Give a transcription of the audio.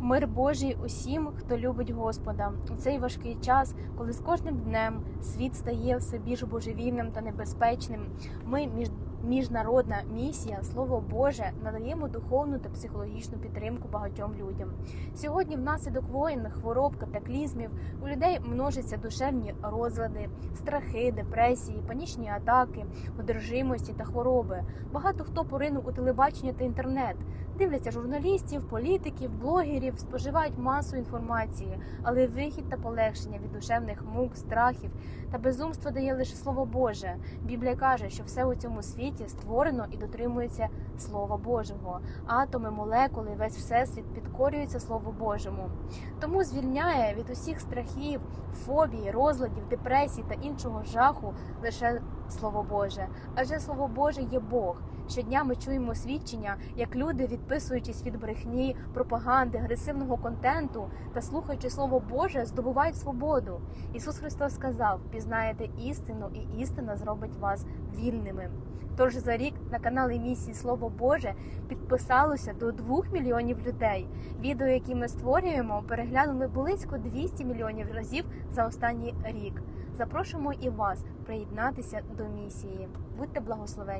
Мир Божий усім, хто любить Господа. У цей важкий час, коли з кожним днем світ стає все більш божевільним та небезпечним. Ми між Міжнародна місія Слово Боже надаємо духовну та психологічну підтримку багатьом людям. Сьогодні, внаслідок воєнних хвороб, катаклізмів, у людей множаться душевні розлади, страхи, депресії, панічні атаки, одержимості та хвороби. Багато хто поринув у телебачення та інтернет, дивляться журналістів, політиків, блогерів, споживають масу інформації, але вихід та полегшення від душевних мук, страхів та безумства дає лише слово Боже. Біблія каже, що все у цьому світі створено і дотримується Слова Божого. Атоми, молекули, весь всесвіт підкорюються Слову Божому. Тому звільняє від усіх страхів, фобій, розладів, депресій та іншого жаху лише Слово Боже. Адже Слово Боже є Бог. Щодня ми чуємо свідчення, як люди, відписуючись від брехні, пропаганди, агресивного контенту та слухаючи Слово Боже, здобувають свободу. Ісус Христос сказав: пізнаєте істину, і істина зробить вас вільними. Тож за рік на каналі місії Слово Боже підписалося до 2 мільйонів людей. Відео, які ми створюємо, переглянули близько 200 мільйонів разів за останній рік. Запрошуємо і вас приєднатися до місії. Будьте благословені!